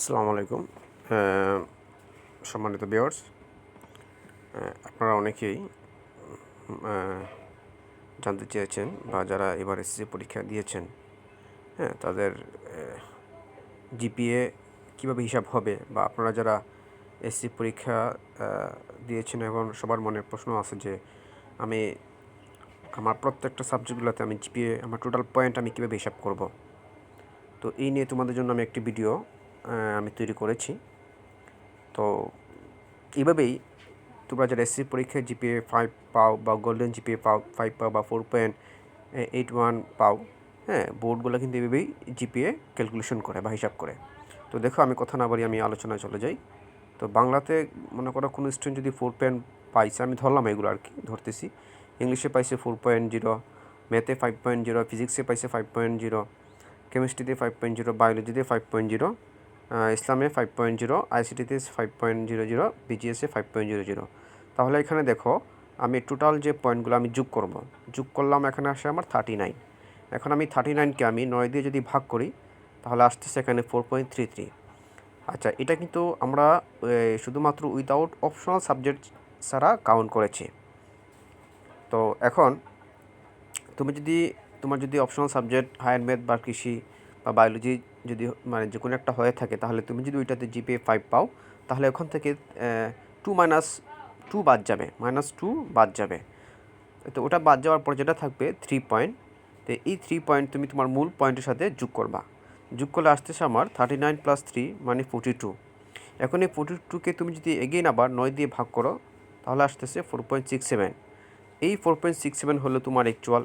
আসসালামু আলাইকুম সম্মানিত বিয়ার্স আপনারা অনেকেই জানতে চেয়েছেন বা যারা এবার এসএসসি পরীক্ষা দিয়েছেন হ্যাঁ তাদের জিপিএ কীভাবে হিসাব হবে বা আপনারা যারা এসসি পরীক্ষা দিয়েছেন এখন সবার মনে প্রশ্ন আছে যে আমি আমার প্রত্যেকটা সাবজেক্টগুলোতে আমি জিপিএ আমার টোটাল পয়েন্ট আমি কীভাবে হিসাব করব? তো এই নিয়ে তোমাদের জন্য আমি একটি ভিডিও আমি তৈরি করেছি। তো এইভাবেই তোমরা যারা এসসি পরীক্ষায় জিপিএ ফাইভ পাও বা গোল্ডেন জিপিএ পাও ফাইভ পাও বা ফোর পয়েন্ট এইট ওয়ান পাও হ্যাঁ বোর্ডগুলো কিন্তু এভাবেই জিপিএ ক্যালকুলেশন করে বা হিসাব করে। তো দেখো, আমি কথা না বলি আমি আলোচনায় চলে যাই। তো বাংলাতে মনে করো কোনো স্টুডেন্ট যদি ফোর পয়েন্ট পাইছে, আমি ধরলাম এগুলো আর কি, ধরতেছি। ইংলিশে পাইছে ফোর পয়েন্ট জিরো ম্যাথে ফাইভ পয়েন্ট জিরো ফিজিক্সে পাইছে ফাইভ পয়েন্ট জিরো কেমিস্ট্রিতে ফাইভ পয়েন্ট জিরো বায়োলজিতে ফাইভ পয়েন্ট জিরো ইসলামে ফাইভ পয়েন্ট জিরো আইসিটিতে ফাইভ পয়েন্ট জিরো জিরো বিজিএসে ফাইভ পয়েন্ট জিরো জিরো তাহলে এখানে দেখো, আমি টোটাল যে পয়েন্টগুলো আমি যোগ করব, যোগ করলাম এখানে আসে আমার থার্টি নাইন এখন আমি থার্টি নাইনকে আমি নয় দিয়ে যদি ভাগ করি, তাহলে আসতেছে এখানে ফোর পয়েন্ট থ্রি থ্রি আচ্ছা এটা কিন্তু আমরা শুধুমাত্র উইদাউট অপশনাল সাবজেক্ট ছাড়া কাউন্ট করেছি। তো এখন, তুমি যদি, তোমার যদি অপশনাল সাবজেক্ট হায়ার ম্যাথ বা কৃষি বা বায়োলজি যদি মানে যে কোনো একটা হয়ে থাকে, তাহলে তুমি যদি ওইটাতে জিপিএ ফাইভ পাও, তাহলে ওখান থেকে টু মাইনাস টু বাদ যাবে মাইনাস টু বাদ যাবে। তো ওটা বাদ যাওয়ার পর যেটা থাকবে থ্রি পয়েন্ট তো এই থ্রি পয়েন্ট তুমি তোমার মূল পয়েন্টের সাথে যোগ করবা। যোগ করলে আসতেছে আমার থার্টি নাইন প্লাস থ্রি মানে ফোর্টি টু এখন এই ফোর্টি টুকে তুমি যদি এগেইন আবার নয় দিয়ে ভাগ করো, তাহলে আসতেছে ফোর পয়েন্ট সিক্স সেভেন এই ফোর পয়েন্ট সিক্স সেভেন হলো তোমার অ্যাকচুয়াল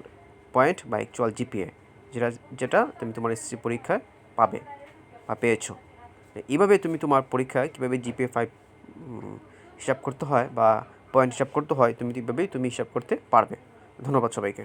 পয়েন্ট বা অ্যাকচুয়াল জিপিএ যেটা যেটা তুমি তোমার এসএসসি পরীক্ষায় পাবে বা পেয়েছ। এইভাবে তুমি তোমার পরীক্ষায় কীভাবে জিপিএ ফাইভ হিসাব করতে হয় বা পয়েন্ট হিসাব করতে হয়, তুমি এইভাবেই তুমি হিসাব করতে পারবে। ধন্যবাদ সবাইকে।